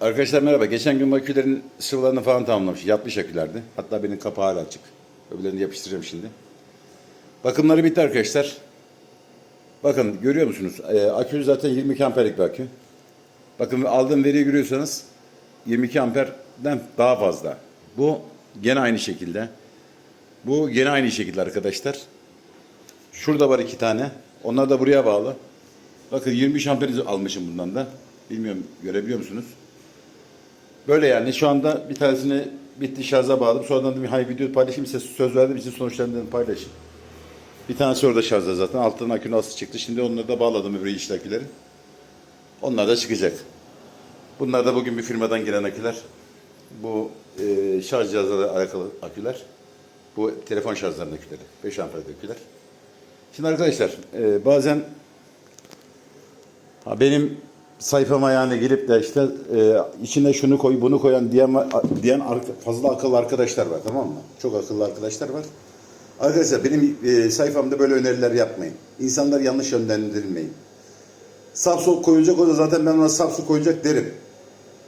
Arkadaşlar merhaba. Geçen gün akülerin sıvılarını falan tamamlamış. Yatmış akülerdi. Hatta benim kapağı hala açık. Öbürlerini yapıştıracağım şimdi. Bakımları bitti arkadaşlar. Bakın görüyor musunuz? Ee, akü zaten 22 amperlik bir akü. Bakın aldığım veriyi görüyorsanız 22 amperden daha fazla. Bu gene aynı şekilde. Bu gene aynı şekilde arkadaşlar. Şurada var iki tane. Onlar da buraya bağlı. Bakın 23 amper almışım bundan da. Bilmiyorum görebiliyor musunuz? Böyle yani şu anda bir tanesini bitti şarja bağladım. Sonradan da bir hay video paylaşayım size söz verdim için sonuçlarını dedim paylaşayım. Bir tanesi orada şarjda zaten. Alttan akünün aslı çıktı. Şimdi onları da bağladım öbür içli aküleri. Onlar da çıkacak. Bunlar da bugün bir firmadan gelen aküler. Bu e, şarj cihazları alakalı aküler. Bu telefon şarjlarının aküleri. 5 amper aküler. Şimdi arkadaşlar e, bazen ha benim sayfama yani gelip de işte e, içine şunu koy bunu koyan diyen, diyen fazla akıllı arkadaşlar var tamam mı? Çok akıllı arkadaşlar var. Arkadaşlar benim e, sayfamda böyle öneriler yapmayın. İnsanlar yanlış yönlendirilmeyin. Saf su koyulacak o da zaten ben ona saf koyacak derim.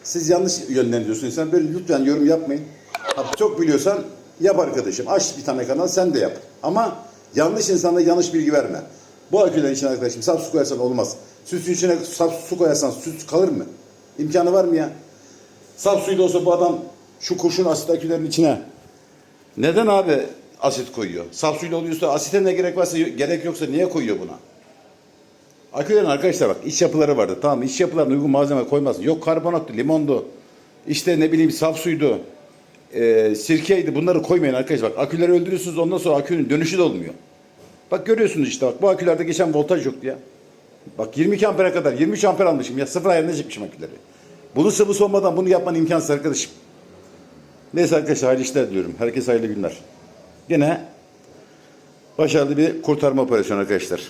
Siz yanlış yönlendiriyorsunuz. Sen böyle lütfen yorum yapmayın. Ha, çok biliyorsan yap arkadaşım. Aç bir tane kanal sen de yap. Ama yanlış insana yanlış bilgi verme. Bu akülerin içine arkadaşım saf su koyarsan olmaz. Süsün içine saf su koyarsan süs kalır mı? İmkanı var mı ya? Saf suyu da olsa bu adam şu kurşun asit akülerin içine neden abi asit koyuyor? Saf suyla oluyorsa asite ne gerek varsa gerek yoksa niye koyuyor buna? Akülerin arkadaşlar bak iç yapıları vardı. Tamam iç yapılarına uygun malzeme koymazsın. Yok karbonatlı, limondu. işte ne bileyim saf suydu. E, sirkeydi. Bunları koymayın arkadaşlar. Bak aküleri öldürüyorsunuz ondan sonra akünün dönüşü de olmuyor. Bak görüyorsunuz işte bak bu akülerde geçen voltaj yoktu ya. Bak 22 ampere kadar 23 amper almışım ya sıfır ayarına çekmişim aküleri. Bunu sıvısı olmadan bunu yapman imkansız arkadaşım. Neyse arkadaşlar hayırlı işler diliyorum. Herkese hayırlı günler. Gene başarılı bir kurtarma operasyonu arkadaşlar.